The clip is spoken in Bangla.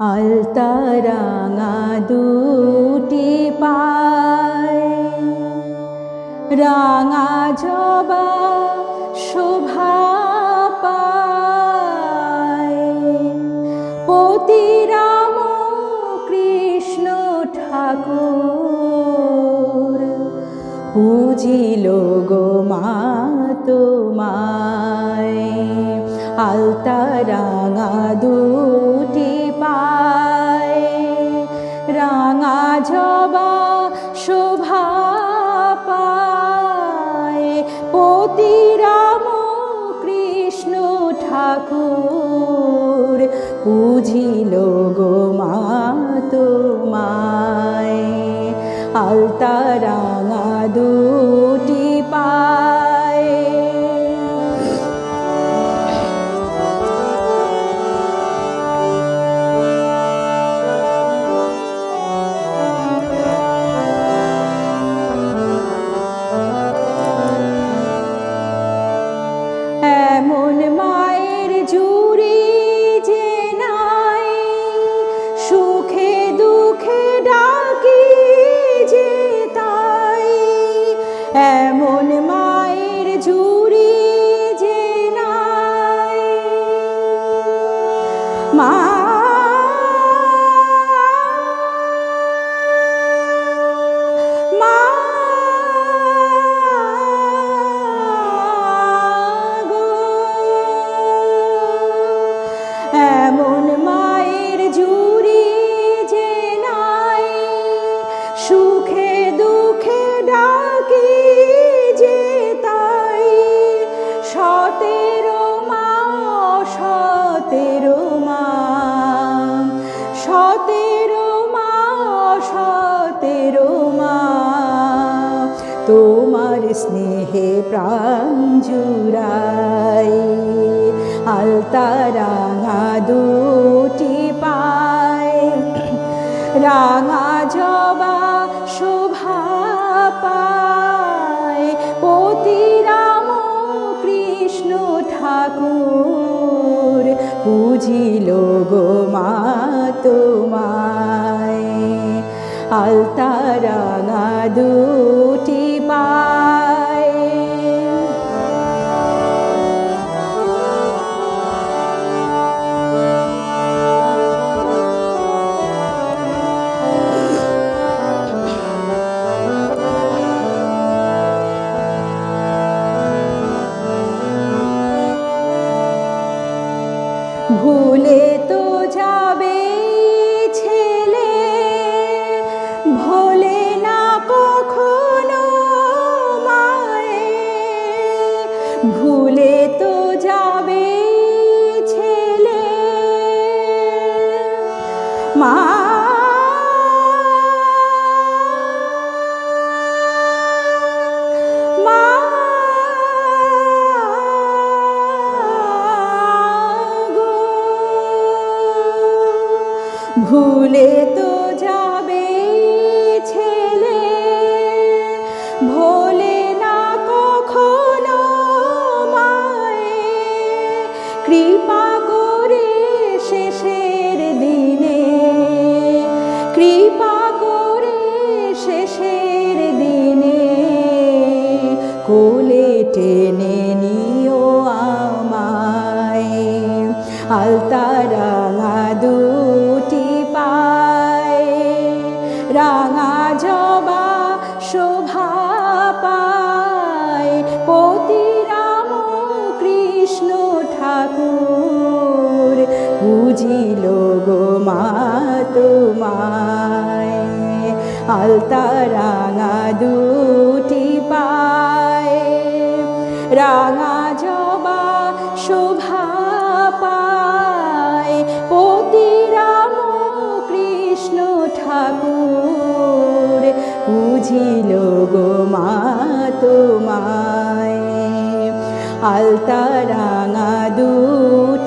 আলতারাঙা দুটি পায়। রাঙা জবা শোভা পায়। পতিরাম কৃষ্ণ ঠাকুর পুজিল গো মা তোমায়। আলতারাঙা দুটি পতিরাম কৃষ্ণ ঠাকুর বুঝিল গো মা তোমায়। আলতারাঙা দুটি পায় এমন মায়ের সতেরো মা সতেরো মা। তোমার স্নেহে প্রাণ জুড়াই আলতারাঙা দুটি পায়। রাঙা জবা শোভা পায় পতিরাম কৃষ্ণ ঠাকুর বুঝিল গো মা তোমায় আলতারাঙা দুটি পায়। ভুলে তো যাবে ভুলে তো যাবে ছেলে। মা ভুলে তো টেনে নিও আমায়। আলতারাঙা দুটি পায়। রাঙা জবা শোভা পায়। পতিরাম কৃষ্ণ ঠাকুর বুঝিল গো মা তোমায়। আলতারাঙা দুটি আলতা রাঙা দূর